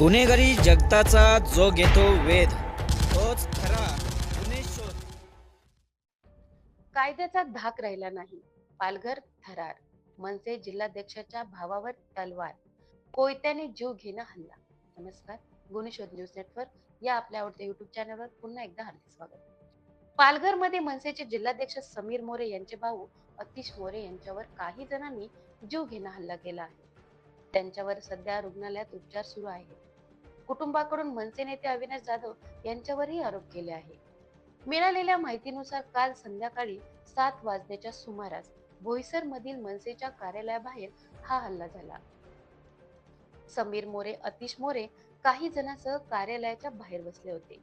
गुन्हेगारी जगताचा जो घेतो वेध तोच खरा गुन्हे शोध. कायद्याचा धाक राहिला नाही. पालघर थरार. मनसे जिल्हाध्यक्षाच्या भावावर तलवार. कोयत्याने जीव घेणं हल्ला. नमस्कार. गुन्हे शोध न्यूज नेटवर्क या आपल्या आवडत्या युट्यूब चॅनलवर पुन्हा एकदा हार्दिक स्वागत. पालघरमध्ये मनसेचे जिल्हाध्यक्ष समीर मोरे यांचे भाऊ अतिश मोरे यांच्यावर काही जणांनी जीव घेणं हल्ला केला आहे. त्यांच्यावर सध्या रुग्णालयात उपचार सुरू आहेत. कुटुंबाकडून मनसे नेते अविनाश जाधव यांच्यावरही आरोप केले आहे मिळालेल्या माहितीनुसार काल संध्याकाळी सात वाजण्याच्या सुमारास भोईसर मधील मनसेच्या कार्यालयाबाहेर हा हल्ला झाला. समीर मोरे अतिश मोरे काही जणांसह कार्यालयाच्या बाहेर बसले होते.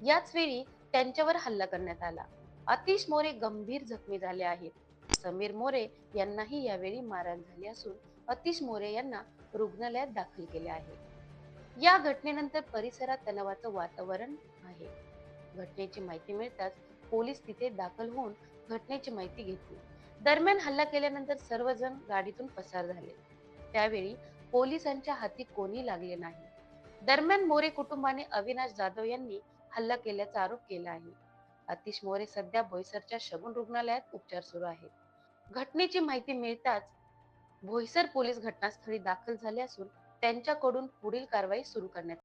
याच वेळी त्यांच्यावर हल्ला करण्यात आला. अतिश मोरे गंभीर जखमी झाले आहेत. समीर मोरे यांनाही यावेळी मारहाण झाली असून अतिश मोरे यांना रुग्णालयात दाखल केले आहे. या घटनेनंतर परिसरात तणावाचं वातावरण आहे. घटनेची माहिती मिळताच पोलीस तिथे दाखल होऊन घटनेची माहिती घेतली. दरम्यान हल्ला केल्यानंतर सर्वजण गाडीतून पसार झाले. त्यावेळी पोलिसांच्या हाती कोणी लागले नाही. दरम्यान मोरे कुटुंबाने अविनाश जाधव यांनी हल्ला केल्याचा आरोप केला आहे. अतिश मोरे सध्या भोईसरच्या शगुन रुग्णालयात उपचार सुरू आहेत. घटनेची माहिती मिळताच भोईसर पोलीस घटनास्थळी दाखल झाले असून त्यांच्याकडून पुढील कारवाई सुरू करण्यात